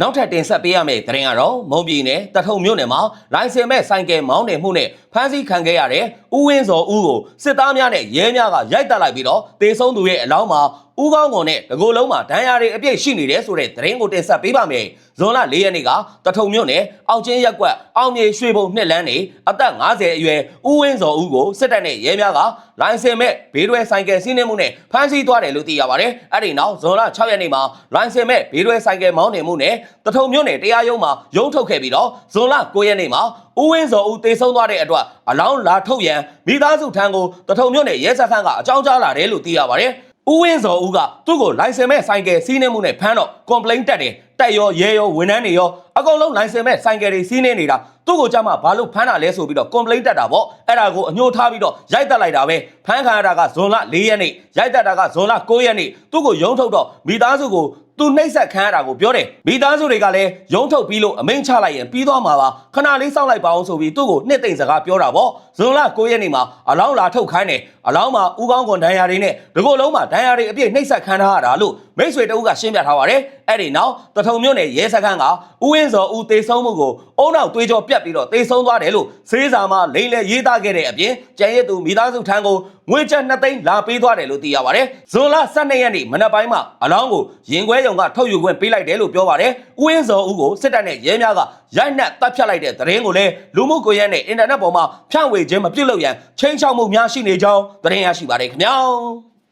နောက်ထပ်တင်ဆက်ပေးရမယ့်သတင်းကတော့မုံပြည်နယ်တထုံမြို့နယ်မှာလိုင်စင်မဲ့ဆိုင်ကယ်မောင်းနေမှုနဲ့ဖမ်းဆီးခံခဲ့ရတဲ့ဦးဝင်းစောဦးကိုစစ်သားများနဲ့ရဲများကရိုက်တက်လိုက်ပြီးတော့တေဆုံးသူရဲ့အလောင်းမှာ ဦးကောင်းကုန်နဲ့တကူလုံးမှာဒဏ်ရာတွေအပြည့်ရှိနေတယ်ဆိုတဲ့သတင်းကိုတင်ဆက်ပေးပါမယ်။ဇွန်လ၄ရက်နေ့ကတထုံမြို့နယ်အောင်ချင်းရက်ကွက်အောင်မြေရွှေဘုံနှစ်လန်းနေအသက်50အရွယ်ဦးဝင်းစောဦးကိုစစ်တပ်နဲ့ရဲများကလိုင်စင်မဲ့ဘေးတွဲဆိုင်ကယ်စီးနှင်းမှုနဲ့ဖမ်းဆီးသွားတယ်လို့သိရပါတယ်။အဲ့ဒီနောက်ဇွန်လ6ရက်နေ့မှာလိုင်စင်မဲ့ဘေးတွဲဆိုင်ကယ်မောင်းနေမှုနဲ့တထုံမြို့နယ်တရားရုံးမှာရုံးထုတ်ခဲ့ပြီးတော့ဇွန်လ9ရက်နေ့မှာဦးဝင်းစောဦးတေဆုံးသွားတဲ့အတွက်အလောင်းလာထုတ်ရန်မိသားစုထံကိုတထုံမြို့နယ်ရဲစခန်းကအကြောင်းကြားလာတယ်လို့သိရပါတယ်။ ဦးဝင်းစောဦးကသူ့ကိုလိုင်စင်မဲ့ဆိုင်ကယ်စီးနှင်းမှုနဲ့ဖမ်းတော့ complaint တက်တယ်တက်ရောရဲရောဝန်ထမ်းတွေရောအကုန်လုံးလိုင်စင်မဲ့ဆိုင်ကယ်တွေစီးနှင်းနေတာ သူ့ကိုကြမှာဘာလို့ဖမ်းတာလဲဆိုပြီးတော့ complaint တက်တာပေါ့အဲ့ဒါကိုအညှို့ထားပြီးတော့ရိုက်တက်လိုက်တာပဲဖမ်းခံရတာကဇွန်လ၄ရက်နေ့ရိုက်တက်တာကဇွန်လ9ရက်နေ့သူ့ကိုရုံးထုတ်တော့မိသားစုကိုသူနှိမ့်ဆက်ခံရတာကိုပြောတယ်မိသားစုတွေကလည်းရုံးထုတ်ပြီးလို့အမိန့်ချလိုက်ရင်ပြီးသွားမှာပါခဏလေးစောင့်လိုက်ပါအောင်ဆိုပြီးသူ့ကိုနှစ်သိမ့်စကားပြောတာပေါ့ဇွန်လ9ရက်နေ့မှာအလောင်းလာထုတ်ခိုင်းတယ်အလောင်းမှာဥကောင်းကွန်ဒဏ်ရာတွေနဲ့ဒီကိုယ်လုံးမှာဒဏ်ရာတွေအပြည့်နှိမ့်ဆက်ခံထားရတာလို့မိတ်ဆွေတအုပ်ကရှင်းပြထားပါတယ်အဲ့ဒီနောက်တထုံမြို့နယ်ရဲစခန်းကဥဝင်းစောဦးတေဆုံးမှုကိုအုံနောက်သွေးကြောပြတ်ပြီးတော့တေဆုံးသွားတယ်လို့စေးစာမှာလိမ့်လေရေးသားခဲ့တဲ့အပြင်ကျန်ရည်သူမိသားစုထံကိုငွေကျပ်2သိန်းလာပေးသွားတယ်လို့သိရပါတယ်ဇွန်လ12ရက်နေ့မနက်ပိုင်းမှာအလောင်းကိုရင်ခွဲရုံကထုတ်ယူခွင့်ပေးလိုက်တယ်လို့ပြောပါတယ်ဥဝင်းစောဦးကိုစစ်တပ်နဲ့ရဲများကရိုက်နှက်တပ်ဖြတ်လိုက်တဲ့သတင်းကိုလည်းလူမှုကွန်ရက်နဲ့အင်တာနက်ပေါ်မှာဖြန့်ဝေခြင်းမပြုတ်လို့ရန်ချိန်ချောက်မှုများရှိနေကြောင်းသတင်းရရှိပါတယ်ခင်ဗျာ